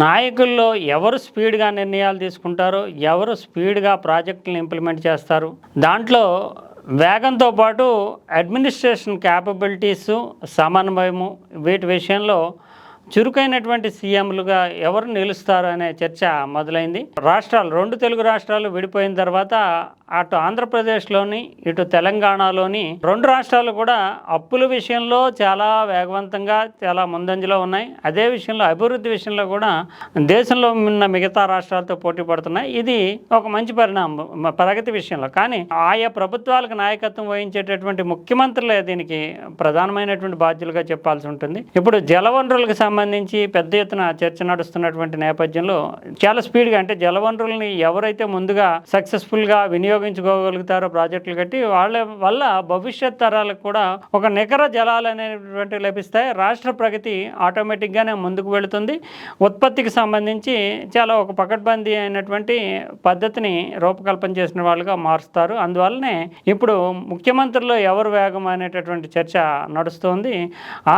నాయకుల్లో ఎవరు స్పీడ్గా నిర్ణయాలు తీసుకుంటారో ఎవరు స్పీడ్గా ప్రాజెక్టులను ఇంప్లిమెంట్ చేస్తారు. దాంట్లో వేగంతో పాటు అడ్మినిస్ట్రేషన్ క్యాపబిలిటీసు సమన్వయము వీటి విషయంలో చురుకైనటువంటి సీఎంలుగా ఎవరు నిలుస్తారు అనే చర్చ మొదలైంది. రాష్ట్రాలు రెండు తెలుగు రాష్ట్రాలు విడిపోయిన తర్వాత అటు ఆంధ్రప్రదేశ్లోని ఇటు తెలంగాణలోని రెండు రాష్ట్రాలు కూడా అప్పుల విషయంలో చాలా వేగవంతంగా చాలా ముందంజలో ఉన్నాయి. అదే విషయంలో అభివృద్ధి విషయంలో కూడా దేశంలో ఉన్న మిగతా రాష్ట్రాలతో పోటీ పడుతున్నాయి. ఇది ఒక మంచి పరిణామం ప్రగతి విషయంలో. కానీ ఆయా ప్రభుత్వాలకు నాయకత్వం వహించేటటువంటి ముఖ్యమంత్రులే దీనికి ప్రధానమైనటువంటి బాధ్యులుగా చెప్పాల్సి ఉంటుంది. ఇప్పుడు జలవనరులకు సంబంధించి పెద్ద ఎత్తున చర్చ నడుస్తున్నటువంటి నేపథ్యంలో చాలా స్పీడ్గా అంటే జలవనరుల్ని ఎవరైతే ముందుగా సక్సెస్ఫుల్గా వినియోగించుకోగలుగుతారో ప్రాజెక్టులు కట్టి వాళ్ళ వల్ల భవిష్యత్ తరాలకు కూడా ఒక నికర జలాలు అనేటువంటివి లభిస్తాయి. రాష్ట్ర ప్రగతి ఆటోమేటిక్గానే ముందుకు వెళుతుంది. ఉత్పత్తికి సంబంధించి చాలా ఒక పకడ్బందీ అయినటువంటి పద్ధతిని రూపకల్పన చేసిన వాళ్ళుగా మారుస్తారు. అందువల్లనే ఇప్పుడు ముఖ్యమంత్రిలో ఎవరు వేగం అనేటటువంటి చర్చ నడుస్తోంది.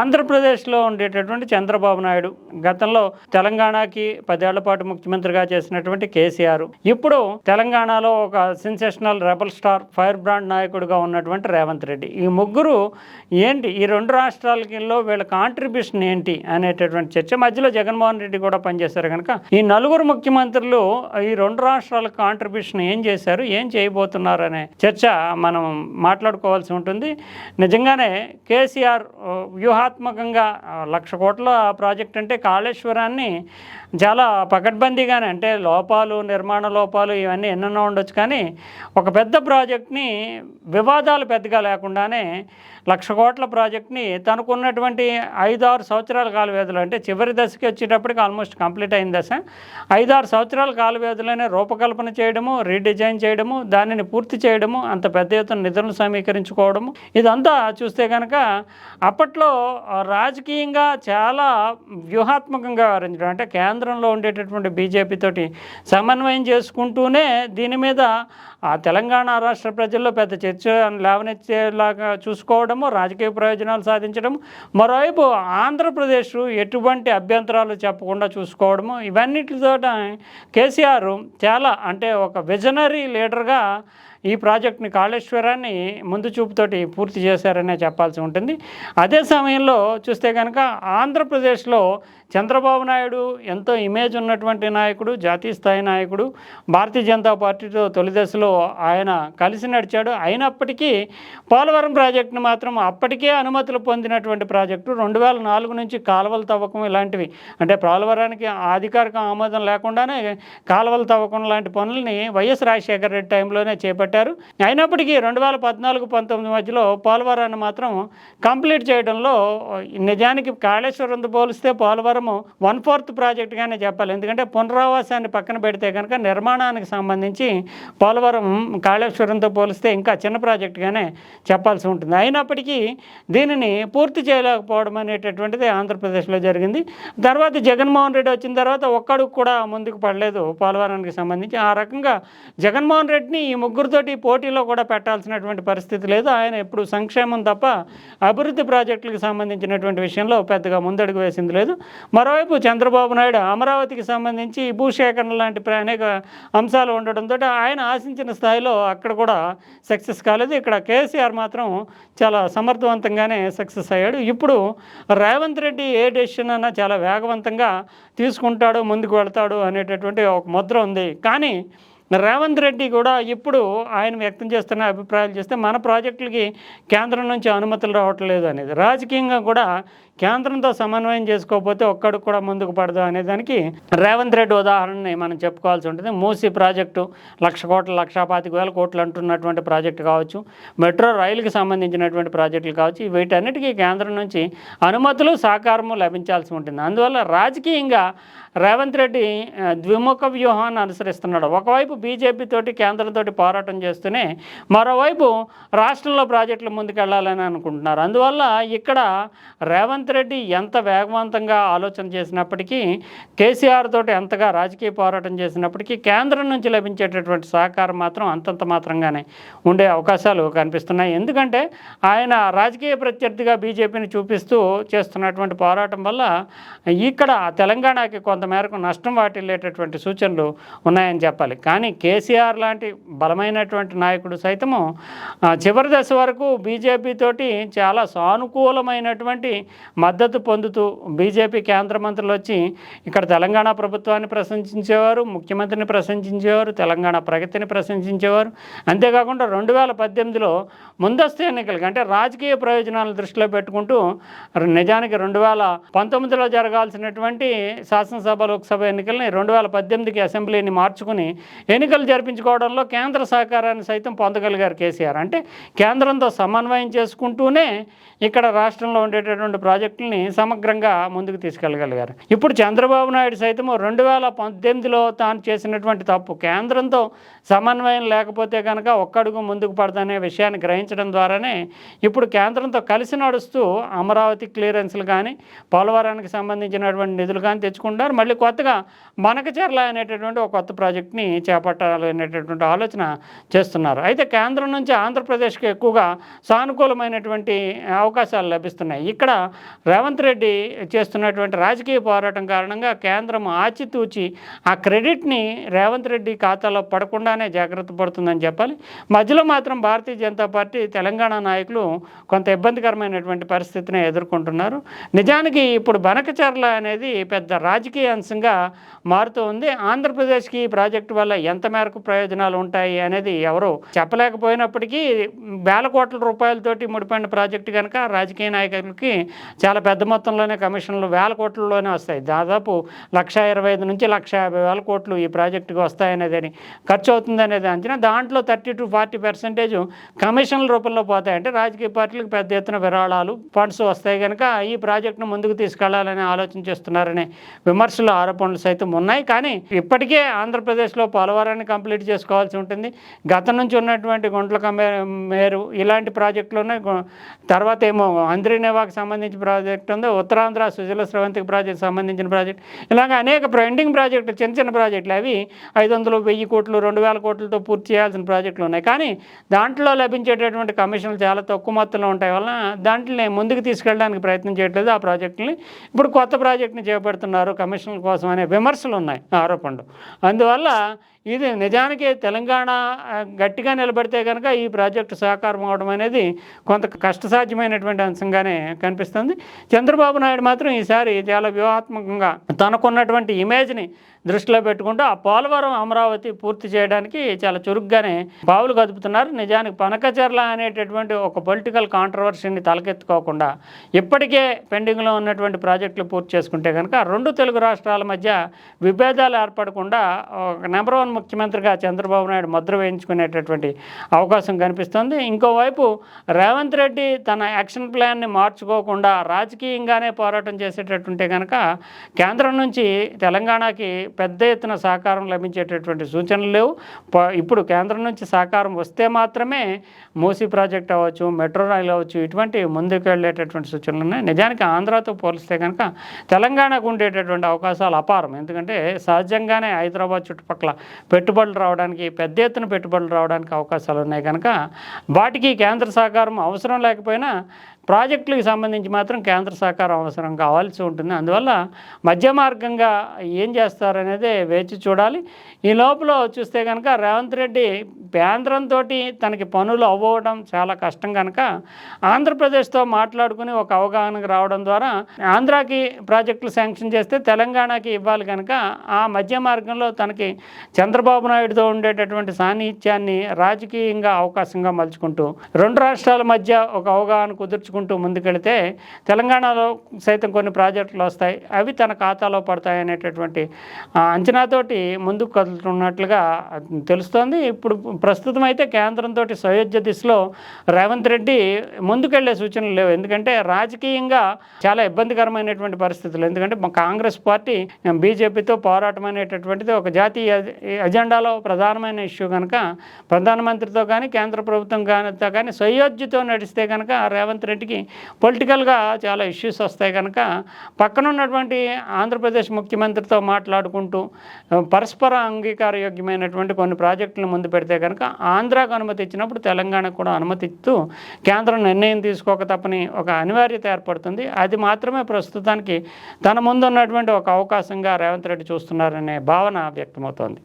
ఆంధ్రప్రదేశ్లో ఉండేటటువంటి చంద్రబాబు నాయుడు గతంలో తెలంగాణకి పదేళ్ళ పాటు ముఖ్యమంత్రిగా చేసినటువంటి కేసీఆర్. ఇప్పుడు తెలంగాణలో ఒక sensational rebel star fire brand నాయకుడిగా ఉన్నటువంటి రేవంత్ రెడ్డి. ఈ ముగ్గురు ఏంటి? ఈ రెండు రాష్ట్రాలలో వీళ్ళ కాంట్రిబ్యూషన్ ఏంటి అనేటటువంటి చర్చ మధ్యలో జగన్మోహన్ రెడ్డి కూడా పనిచేశారు కనుక ఈ నలుగురు ముఖ్యమంత్రులు ఈ రెండు రాష్ట్రాల కాంట్రిబ్యూషన్ ఏం చేశారు ఏం చేయబోతున్నారు అనే చర్చ మనం మాట్లాడుకోవాల్సి ఉంటుంది. నిజంగానే కేసీఆర్ వ్యూహాత్మకంగా లక్ష కోట్ల ప్రాజెక్ట్ అంటే కాళేశ్వరాన్ని చాలా పకడ్బందీగానే అంటే లోపాలు నిర్మాణ లోపాలు ఇవన్నీ ఎన్నెన్నో ఉండొచ్చు కానీ ఒక పెద్ద ప్రాజెక్ట్ని వివాదాలు పెద్దగా లేకుండానే లక్ష కోట్ల ప్రాజెక్ట్ని తనకున్నటువంటి ఐదు ఆరు సంవత్సరాల కాల వ్యవధిలో అంటే చివరి దశకి వచ్చేటప్పటికి ఆల్మోస్ట్ కంప్లీట్ అయిన దశ. ఐదు ఆరు సంవత్సరాల కాల వ్యవధిలోనే రూపకల్పన చేయడము రీడిజైన్ చేయడము దానిని పూర్తి చేయడము అంత పెద్ద ఎత్తున నిధులను సమీకరించుకోవడము. ఇదంతా చూస్తే కనుక అప్పట్లో రాజకీయంగా చాలా వ్యూహాత్మకంగా వ్యవహరించడం అంటే కేంద్రంలో ఉండేటటువంటి బీజేపీతోటి సమన్వయం చేసుకుంటూనే దీని మీద ఆ తెలంగాణ రాష్ట్ర ప్రజల్లో పెద్ద చర్చ లేవనెచ్చేలాగా చూసుకోవడము రాజకీయ ప్రయోజనాలు సాధించడం మరోవైపు ఆంధ్రప్రదేశ్ ఎటువంటి అభ్యంతరాలు చెప్పకుండా చూసుకోవడము ఇవన్నిటితో కేసీఆర్ చాలా అంటే ఒక విజనరీ లీడర్గా ఈ ప్రాజెక్టుని కాళేశ్వరాన్ని ముందు చూపుతోటి పూర్తి చేశారనే చెప్పాల్సి ఉంటుంది. అదే సమయంలో చూస్తే కనుక ఆంధ్రప్రదేశ్లో చంద్రబాబు నాయుడు ఎంతో ఇమేజ్ ఉన్నటువంటి నాయకుడు జాతీయ స్థాయి నాయకుడు భారతీయ జనతా పార్టీతో తొలి దశలో ఆయన కలిసి నడిచాడు. అయినప్పటికీ పోలవరం ప్రాజెక్టును మాత్రం అప్పటికే అనుమతులు పొందినటువంటి ప్రాజెక్టు రెండు వేల నాలుగు నుంచి కాలువలు తవ్వకం ఇలాంటివి. అంటే పోలవరానికి అధికారిక ఆమోదం లేకుండానే కాలువలు తవ్వకం లాంటి పనుల్ని వైఎస్ రాజశేఖర రెడ్డి టైంలోనే చేపట్టారు. అయినప్పటికీ రెండు వేల పద్నాలుగు పంతొమ్మిది మధ్యలో పోలవరాన్ని మాత్రం కంప్లీట్ చేయడంలో నిజానికి కాళేశ్వరంతో పోలిస్తే పోలవరం వన్ ఫోర్త్ ప్రాజెక్ట్గానే చెప్పాలి. ఎందుకంటే పునరావాసాన్ని పక్కన పెడితే కనుక నిర్మాణానికి సంబంధించి పోలవరం కాళేశ్వరంతో పోలిస్తే ఇంకా చిన్న ప్రాజెక్టుగానే చెప్పాల్సి ఉంటుంది. అయినప్పటికీ దీనిని పూర్తి చేయలేకపోవడం అనేటటువంటిది ఆంధ్రప్రదేశ్లో జరిగింది. తర్వాత జగన్మోహన్ రెడ్డి వచ్చిన తర్వాత ఒక్కడు కూడా ముందుకు పడలేదు పోలవరానికి సంబంధించి. ఆ రకంగా జగన్మోహన్ రెడ్డిని ఈ ముగ్గురితోటి పోటీలో కూడా పెట్టాల్సినటువంటి పరిస్థితి లేదు. ఆయన ఎప్పుడు సంక్షేమం తప్ప అభివృద్ధి ప్రాజెక్టులకు సంబంధించినటువంటి విషయంలో పెద్దగా ముందడుగు వేసింది లేదు. మరోవైపు చంద్రబాబు నాయుడు అమరావతికి సంబంధించి భూసేకరణ లాంటి అనేక అంశాలు ఉండడంతో ఆయన ఆశించిన స్థాయిలో అక్కడ కూడా సక్సెస్ కాలేదు. ఇక్కడ కేసీఆర్ మాత్రం చాలా సమర్థవంతంగానే సక్సెస్ అయ్యాడు. ఇప్పుడు రేవంత్ రెడ్డి ఏ డెసిషన్ అన్నా చాలా వేగవంతంగా తీసుకుంటాడు ముందుకు వెళ్తాడు అనేటటువంటి ఒక ముద్ర ఉంది. కానీ రేవంత్ రెడ్డి కూడా ఇప్పుడు ఆయన వ్యక్తం చేస్తున్న అభిప్రాయాలు చేస్తే మన ప్రాజెక్టులకి కేంద్రం నుంచి అనుమతులు రావట్లేదు అనేది. రాజకీయంగా కూడా కేంద్రంతో సమన్వయం చేసుకోకపోతే ఒక్కడికి కూడా ముందుకు పడదు అనే దానికి రేవంత్ రెడ్డి ఉదాహరణని మనం చెప్పుకోవాల్సి ఉంటుంది. మూసీ ప్రాజెక్టు లక్ష కోట్ల లక్ష పాతిక వేల కోట్లు అంటున్నటువంటి ప్రాజెక్టు కావచ్చు మెట్రో రైలుకి సంబంధించినటువంటి ప్రాజెక్టులు కావచ్చు వీటన్నిటికీ కేంద్రం నుంచి అనుమతులు సహకారము లభించాల్సి ఉంటుంది. అందువల్ల రాజకీయంగా రేవంత్ రెడ్డి ద్విముఖ వ్యూహాన్ని అనుసరిస్తున్నాడు. ఒకవైపు బీజేపీ తోటి కేంద్రంతో పోరాటం చేస్తూనే మరోవైపు రాష్ట్రంలో ప్రాజెక్టులు ముందుకెళ్ళాలని అనుకుంటున్నారు. అందువల్ల ఇక్కడ రేవంత్ రేవంత్ రెడ్డి ఎంత వేగవంతంగా ఆలోచన చేసినప్పటికీ కేసీఆర్ తోటి ఎంతగా రాజకీయ పోరాటం చేసినప్పటికీ కేంద్రం నుంచి లభించేటటువంటి సహకారం మాత్రం అంతంత మాత్రంగానే ఉండే అవకాశాలు కనిపిస్తున్నాయి. ఎందుకంటే ఆయన రాజకీయ ప్రత్యర్థిగా బీజేపీని చూపిస్తూ చేస్తున్నటువంటి పోరాటం వల్ల ఇక్కడ తెలంగాణకి కొంతమేరకు నష్టం వాటిల్లేటటువంటి సూచనలు ఉన్నాయని చెప్పాలి. కానీ కేసీఆర్ లాంటి బలమైనటువంటి నాయకుడు సైతము చివరి దశ వరకు బీజేపీ తోటి చాలా సానుకూలమైనటువంటి మద్దతు పొందుతూ బీజేపీ కేంద్ర మంత్రులు వచ్చి ఇక్కడ తెలంగాణ ప్రభుత్వాన్ని ప్రశంసించేవారు ముఖ్యమంత్రిని ప్రశంసించేవారు తెలంగాణ ప్రగతిని ప్రశంసించేవారు. అంతేకాకుండా రెండు వేల పద్దెనిమిదిలో ముందస్తు ఎన్నికలకి అంటే రాజకీయ ప్రయోజనాలను దృష్టిలో పెట్టుకుంటూ నిజానికి రెండు వేల పంతొమ్మిదిలో జరగాల్సినటువంటి శాసనసభ లోక్సభ ఎన్నికల్ని రెండు వేల పద్దెనిమిదికి అసెంబ్లీని మార్చుకుని ఎన్నికలు జరిపించుకోవడంలో కేంద్ర సహకారాన్ని సైతం పొందగలిగారు కేసీఆర్. అంటే కేంద్రంతో సమన్వయం చేసుకుంటూనే ఇక్కడ రాష్ట్రంలో ఉండేటటువంటి ప్రాజెక్టుల్ని సమగ్రంగా ముందుకు తీసుకెళ్ళగలిగారు. ఇప్పుడు చంద్రబాబు నాయుడు సైతం రెండు వేల పద్దెనిమిదిలో తాను చేసినటువంటి తప్పు కేంద్రంతో సమన్వయం లేకపోతే కనుక ఒక్కడుగు ముందుకు పడదనే విషయాన్ని గ్రహించడం ద్వారానే ఇప్పుడు కేంద్రంతో కలిసి నడుస్తూ అమరావతి క్లియరెన్స్లు కానీ పోలవరానికి సంబంధించినటువంటి నిధులు కానీ తెచ్చుకుంటారు మళ్ళీ కొత్తగా మనకచర్ల అనేటటువంటి ఒక కొత్త ప్రాజెక్ట్ని చేపట్టాలి అనేటటువంటి ఆలోచన చేస్తున్నారు. అయితే కేంద్రం నుంచి ఆంధ్రప్రదేశ్కి ఎక్కువగా సానుకూలమైనటువంటి అవకాశాలు లభిస్తున్నాయి. ఇక్కడ రేవంత్ రెడ్డి చేస్తున్నటువంటి రాజకీయ పోరాటం కారణంగా కేంద్రం ఆచితూచి ఆ క్రెడిట్ని రేవంత్ రెడ్డి ఖాతాలో పడకుండానే జాగ్రత్త పడుతుందని చెప్పాలి. మధ్యలో మాత్రం భారతీయ జనతా పార్టీ తెలంగాణ నాయకులు కొంత ఇబ్బందికరమైనటువంటి పరిస్థితిని ఎదుర్కొంటున్నారు. నిజానికి ఇప్పుడు బనకచర్ల అనేది పెద్ద రాజకీయ అంశంగా మారుతూ ఉంది. ఆంధ్రప్రదేశ్కి ఈ ప్రాజెక్టు వల్ల ఎంత మేరకు ప్రయోజనాలు ఉంటాయి అనేది ఎవరు చెప్పలేకపోయినప్పటికీ వేల కోట్ల రూపాయలతోటి ముడిపడిన ప్రాజెక్టు కనుక రాజకీయ నాయకులకి చాలా పెద్ద మొత్తంలోనే కమిషన్లు వేల కోట్లలోనే వస్తాయి. దాదాపు లక్ష ఇరవై ఐదు నుంచి లక్ష యాభై వేల కోట్లు ఈ ప్రాజెక్టుకి వస్తాయనేది ఖర్చు అవుతుంది అనేది అంచనా. దాంట్లో థర్టీ టు ఫార్టీ పర్సెంటేజ్ కమిషన్ల రూపంలో పోతాయి. అంటే రాజకీయ పార్టీలకు పెద్ద ఎత్తున విరాళాలు ఫండ్స్ వస్తాయి కనుక ఈ ప్రాజెక్టును ముందుకు తీసుకెళ్ళాలని ఆలోచన చేస్తున్నారనే విమర్శలు ఆరోపణలు సైతం ఉన్నాయి. కానీ ఇప్పటికే ఆంధ్రప్రదేశ్లో పోలవరాన్ని కంప్లీట్ చేసుకోవాల్సి ఉంటుంది. గతం నుంచి ఉన్నటువంటి గుంట్ల కమ్మే మేరు ఇలాంటి ప్రాజెక్టులోనే తర్వాత ఏమో అంద్రినేవాకి సంబంధించి ప్రాజెక్ట్ ఉంది ఉత్తరాంధ్ర సుజల స్రవంతికి ప్రాజెక్ట్ సంబంధించిన ప్రాజెక్ట్ ఇలాగ అనేక పెండింగ్ ప్రాజెక్టులు చిన్న చిన్న ప్రాజెక్టులు అవి ఐదు వందలు వెయ్యి కోట్లు రెండు వేల కోట్లతో పూర్తి చేయాల్సిన ప్రాజెక్టులు ఉన్నాయి. కానీ దాంట్లో లభించేటటువంటి కమిషన్లు చాలా తక్కువ మొత్తంలో ఉంటాయి. వలన దాంట్లో ముందుకు తీసుకెళ్ళడానికి ప్రయత్నం చేయట్లేదు ఆ ప్రాజెక్టుని ఇప్పుడు కొత్త ప్రాజెక్టుని చేపడుతున్నారు కమిషన్ల కోసం అనే విమర్శలు ఉన్నాయి ఆరోపణలు. అందువల్ల ఇది నిజానికి తెలంగాణ గట్టిగా నిలబడితే కనుక ఈ ప్రాజెక్టు సహకారం అవడం అనేది కొంత కష్టసాధ్యమైనటువంటి అంశంగానే కనిపిస్తుంది. చంద్రబాబు నాయుడు మాత్రం ఈసారి చాలా వ్యూహాత్మకంగా తనకున్నటువంటి ఇమేజ్ని దృష్టిలో పెట్టుకుంటూ ఆ పోలవరం అమరావతి పూర్తి చేయడానికి చాలా చురుగ్గానే బావులు కదుపుతున్నారు నిజానికి పనకచర్ల అనేటటువంటి ఒక పొలిటికల్ కాంట్రవర్సీని తలకెత్తుకోకుండా ఇప్పటికే పెండింగ్లో ఉన్నటువంటి ప్రాజెక్టులు పూర్తి చేసుకుంటే కనుక రెండు తెలుగు రాష్ట్రాల మధ్య విభేదాలు ఏర్పడకుండా ఒక నెంబర్ వన్ ముఖ్యమంత్రిగా చంద్రబాబు నాయుడు ముద్ర వేయించుకునేటటువంటి అవకాశం కనిపిస్తుంది. ఇంకోవైపు రేవంత్ రెడ్డి తన యాక్షన్ ప్లాన్ని మార్చుకోకుండా రాజకీయంగానే పోరాటం చేసేటట్టుంటే కనుక కేంద్రం నుంచి తెలంగాణకి పెద్ద ఎత్తున సహకారం లభించేటటువంటి సూచనలు లేవు. ప- ఇప్పుడు కేంద్రం నుంచి సహకారం వస్తే మాత్రమే మూసీ ప్రాజెక్ట్ అవ్వచ్చు మెట్రో రైల్ అవ్వచ్చు ఇటువంటి ముందుకు వెళ్ళేటటువంటి సూచనలు ఉన్నాయి. నిజానికి ఆంధ్రాతో పోలిస్తే కనుక తెలంగాణకు ఉండేటటువంటి అవకాశాలు అపారం. ఎందుకంటే సహజంగానే హైదరాబాద్ చుట్టుపక్కల పెట్టుబడులు రావడానికి పెద్ద ఎత్తున పెట్టుబడులు రావడానికి అవకాశాలు ఉన్నాయి కనుక వాటికి కేంద్ర సహకారం అవసరం లేకపోయినా ప్రాజెక్టులకు సంబంధించి మాత్రం కేంద్ర సహకారం అవసరం కావాల్సి ఉంటుంది. అందువల్ల మధ్య మార్గంగా ఏం అనేది వేచి చూడాలి. ఈ లోపల చూస్తే కనుక రేవంత్ రెడ్డి కేంద్రంతో తనకి పనులు అవ్వడం చాలా కష్టం కనుక ఆంధ్రప్రదేశ్తో మాట్లాడుకుని ఒక అవగాహనకు రావడం ద్వారా ఆంధ్రాకి ప్రాజెక్టులు శాంక్షన్ చేస్తే తెలంగాణకి ఇవ్వాలి కనుక ఆ మధ్య మార్గంలో తనకి చంద్రబాబు నాయుడుతో ఉండేటటువంటి సాన్నిహిత్యాన్ని రాజకీయంగా అవకాశంగా మలుచుకుంటూ రెండు రాష్ట్రాల మధ్య ఒక అవగాహన కుదుర్చుకుంటూ ముందుకెళితే తెలంగాణలో సైతం కొన్ని ప్రాజెక్టులు వస్తాయి. అవి తన ఖాతాలో పడతాయి అనేటటువంటి అంచనాతోటి ముందుకు కదులుతున్నట్లుగా తెలుస్తోంది. ఇప్పుడు ప్రస్తుతం అయితే కేంద్రంతో సయోధ్య దిశలో రేవంత్ రెడ్డి ముందుకెళ్ళే సూచనలు లేవు. ఎందుకంటే రాజకీయంగా చాలా ఇబ్బందికరమైనటువంటి పరిస్థితులు. ఎందుకంటే మా కాంగ్రెస్ పార్టీ బీజేపీతో పోరాటం అనేటటువంటిది ఒక జాతీయ ఎజెండాలో ప్రధానమైన ఇష్యూ కనుక ప్రధానమంత్రితో కానీ కేంద్ర ప్రభుత్వం కానితో కానీ సయోధ్యతో నడిస్తే కనుక రేవంత్ రెడ్డికి పొలిటికల్గా చాలా ఇష్యూస్ వస్తాయి కనుక పక్కన ఉన్నటువంటి ఆంధ్రప్రదేశ్ ముఖ్యమంత్రితో మాట్లాడుకుంటూ చేసుకుంటూ పరస్పర అంగీకారయోగ్యమైనటువంటి కొన్ని ప్రాజెక్టులను ముందు పెడితే కనుక ఆంధ్రాకు అనుమతి ఇచ్చినప్పుడు తెలంగాణకు కూడా అనుమతి ఇస్తూ కేంద్రం నిర్ణయం తీసుకోక తప్పని ఒక అనివార్యత ఏర్పడుతుంది. అది మాత్రమే ప్రస్తుతానికి తన ముందు ఉన్నటువంటి ఒక అవకాశంగా రేవంత్ రెడ్డి చూస్తున్నారనే భావన వ్యక్తమవుతోంది.